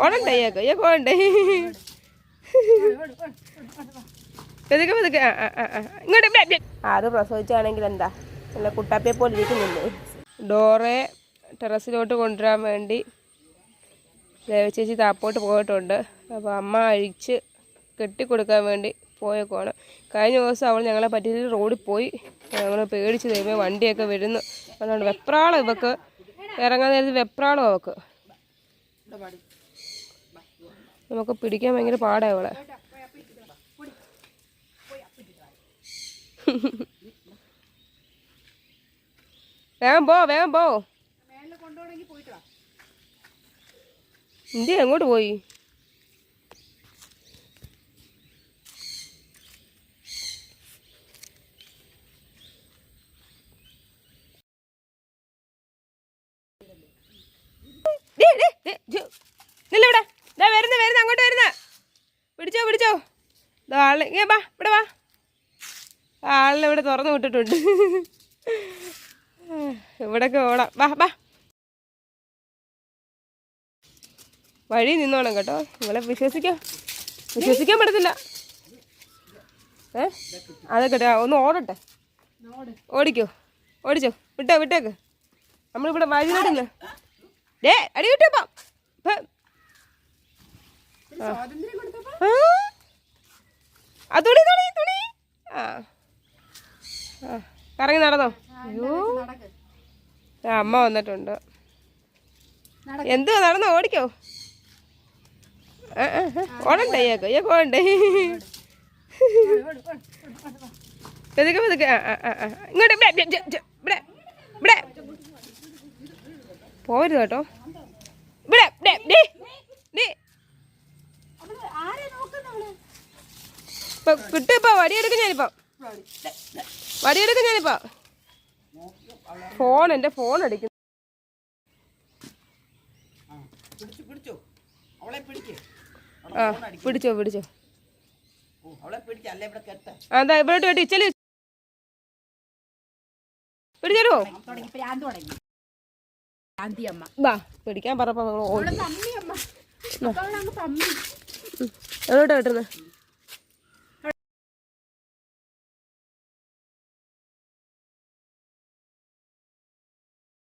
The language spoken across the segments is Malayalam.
ഓടണ്ടേ ഇയാൾക്ക് ഇയാൾക്ക് ഓടണ്ടേ പതുക്കെ പതുക്കെ. ആ, ആ. ഇങ്ങോട്ട്. ആറ് പ്രസവിച്ചാണെങ്കിൽ എന്താ? നല്ല കുട്ടാപ്പിയെ പോലെ ഇരിക്കുന്നുണ്ട് ഡോറെ ടെറസിലോട്ട് കൊണ്ടുവരാൻ വേണ്ടി ദേവചേച്ചി താപ്പോട്ട് പോയിട്ടുണ്ട്. അപ്പോൾ അമ്മ അഴിച്ച് കെട്ടിക്കൊടുക്കാൻ വേണ്ടി പോയേക്കുവാണ്. കഴിഞ്ഞ ദിവസം അവൾ ഞങ്ങളെ പറ്റിയിട്ട് റോഡിൽ പോയി. ഞങ്ങൾ പേടിച്ച് ദൈവമേ വണ്ടിയൊക്കെ വരുന്നു. അതുകൊണ്ട് വെപ്രാളം ഇവക്ക്. ഇറങ്ങാൻ നേരത്ത് വെപ്രാളം അവക്ക് നമുക്ക് പിടിക്കാൻ ഭയങ്കര പാടാ ഇവിടെ വേഗം പോ വേഗം പോ. ഇന്ത്യ എങ്ങോട്ട് പോയി? നില്ലിവിടെ. ഇതാ വരുന്ന വരുന്ന അങ്ങോട്ട് വരുന്ന. പിടിച്ചോ പിടിച്ചോ. ദാ ആളിനെ ഇങ്ങനെ വാ ഇവിടെ വാ. ആളിനെ ഇവിടെ തുറന്നു വിട്ടിട്ടുണ്ട്. ഇവിടൊക്കെ ഓടാം. വാ വാ. വഴി നിന്നോണം കേട്ടോ. നിങ്ങളെ വിശ്വസിക്കോ വിശ്വസിക്കാൻ പറ്റത്തില്ല. ഏ? അതൊക്കെ ഒന്ന് ഓടട്ടെ. ഓടിക്കോ. ഓടിച്ചോ. വിട്ടോ വിട്ടേക്ക്. നമ്മളിവിടെ വഴിയിലിടുന്നു ഡേ അടി വിട്ടപ്പോ ആ. തുണി തുണി തുണി. ആ. കറങ്ങി നടന്നോ? അയ്യോ. അമ്മ വന്നിട്ടുണ്ട്. എന്തുവാ നടന്നോ? ഓടിക്കോ. ഓടണ്ടേ ഇയാൾക്ക്? ഇയാൾക്ക് ഓടണ്ടേ? പതുക്കെ പതുക്കെ. ആ, ആ, ആ, ആ. ഇങ്ങോട്ട് ഇവിടെ ഇവിടെ ഇവിടെ ഇവിടെ. പോരുത് കേട്ടോ. ഇവിടെ ഇപ്പൊ കിട്ടും വടിയെടുക്കും ഞാനിപ്പോ. വടിയെടുക്കും ഞാനിപ്പോ. ഫോൺ എന്റെ ഫോൺ അടിക്കുന്നു. പിടിച്ചു പിടിച്ചു. അതാ ഇവിടെ വേണ്ടി ഇച്ചൽ പിടിച്ചോ പിടിക്കാൻ തമ്മി. എവിടോട്ടാ കിട്ടുന്നത്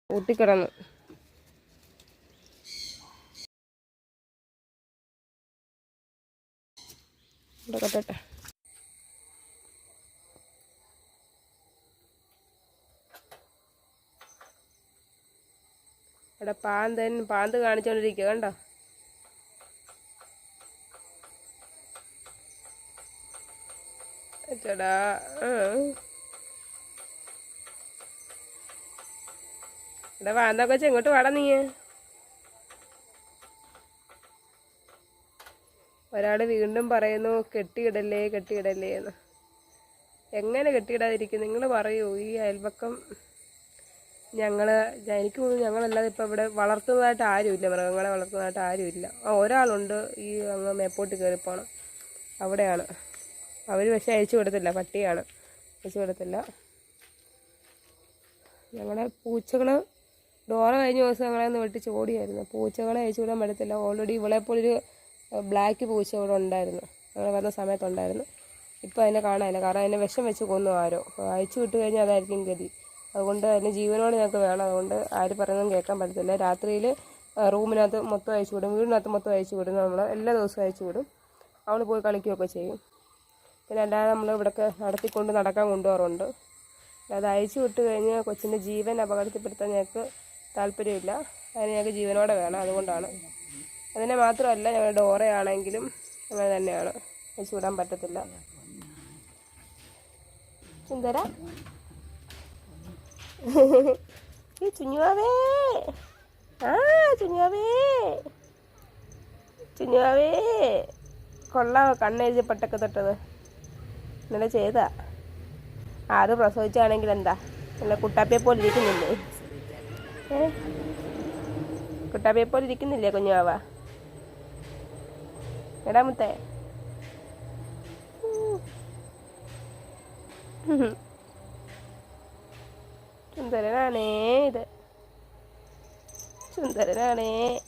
ഒട്ടിക്കിടന്ന് ഇവിടെ കെട്ടട്ടെ ഇവിടെ പാന്തൻ പാന്ത് കാണിച്ചോണ്ടിരിക്കുക കണ്ടോ? ചേടാ ഇവിടെ വാന്തൊക്കെ വെച്ച് എങ്ങോട്ട് വാടാ നീ? ഒരാൾ വീണ്ടും പറയുന്നു കെട്ടിയിടല്ലേ കെട്ടിയിടല്ലേ എന്ന് എങ്ങനെ കെട്ടിയിടാതിരിക്കും? നിങ്ങൾ പറയൂ ഈ അയൽപക്കം ഞങ്ങൾ എനിക്ക് തോന്നുന്നു ഞങ്ങളല്ലാതെ ഇപ്പം ഇവിടെ വളർത്തുന്നതായിട്ട് ആരുമില്ല മൃഗങ്ങളെ വളർത്തുന്നതായിട്ട് ആരുമില്ല. ആ ഒരാളുണ്ട് ഈ അങ്ങ് മേപ്പോട്ട് കയറിപ്പോണം അവിടെയാണ്. അവർ പക്ഷേ അയച്ചു കൊടുത്തില്ല പട്ടിയാണ്. അയച്ചു കൊടുത്തില്ല. ഞങ്ങളുടെ പൂച്ചകൾ ഡോറ കഴിഞ്ഞ ദിവസം ഞങ്ങളെ ഒന്ന് വെട്ടിച്ച് ഓടിയായിരുന്നു. പൂച്ചകളെ അയച്ചു വിടാൻ പറ്റത്തില്ല. ഓൾറെഡി ഇവളെപ്പോലൊരു ബ്ലാക്ക് പൂച്ച ഇവിടെ ഉണ്ടായിരുന്നു. ഞങ്ങൾ വന്ന സമയത്തുണ്ടായിരുന്നു ഇപ്പോൾ അതിനെ കാണാനില്ല. കാരണം അതിനെ വിഷം വെച്ച് കൊന്നു ആരോ. അയച്ചു വിട്ട് കഴിഞ്ഞാൽ അതായിരിക്കും ഗതി. അതുകൊണ്ട് അതിന് ജീവനോട് ഞങ്ങൾക്ക് വേണം. അതുകൊണ്ട് ആര് പറയുന്നതും കേൾക്കാൻ പറ്റത്തില്ല. രാത്രിയിൽ റൂമിനകത്ത് മൊത്തം അയച്ചു വിടും. വീടിനകത്ത് മൊത്തം അയച്ചു വിടും. നമ്മൾ എല്ലാ ദിവസവും അയച്ചു വിടും. അവൾ പോയി കളിക്കുകയൊക്കെ ചെയ്യും. പിന്നെ അല്ലാതെ നമ്മൾ ഇവിടെയൊക്കെ നടത്തിക്കൊണ്ട് നടക്കാൻ കൊണ്ടുപോകാറുണ്ട്. അത് അയച്ചു വിട്ട് കഴിഞ്ഞ് കൊച്ചിന്റെ ജീവൻ അപകടത്തിൽപ്പെടുത്താൻ ഞങ്ങൾക്ക് താല്പര്യമില്ല. അതിന് ഞങ്ങൾക്ക് ജീവനോടെ വേണം. അതുകൊണ്ടാണ്. അതിനെ മാത്രമല്ല ഞങ്ങളുടെ ഡോറയാണെങ്കിലും അങ്ങനെ തന്നെയാണ്. അയച്ചു വിടാൻ പറ്റത്തില്ല. സുന്ദര? ഈ ചുഞ്ഞുവാവേ ആ ചുഞ്ഞുവാവേ ചുഞ്ഞുവാവേ കൊള്ളാമോ കണ്ണെഴുതി പട്ടൊക്കെ തൊട്ടത്. ഇന്നലെ ചെയ്താ. ആറ് പ്രസവിച്ചാണെങ്കിൽ എന്താ? നല്ല കുട്ടാപ്പിയെ പോലെ ഇരിക്കുന്നില്ലേ? ഏ? കുട്ടാപ്പിയെ പോലെ ഇരിക്കുന്നില്ലേ കുഞ്ഞുവാവ? എടാ മുത്തേ. ഉം. സുന്ദരനാണേ ഇത്. സുന്ദരനാണേ.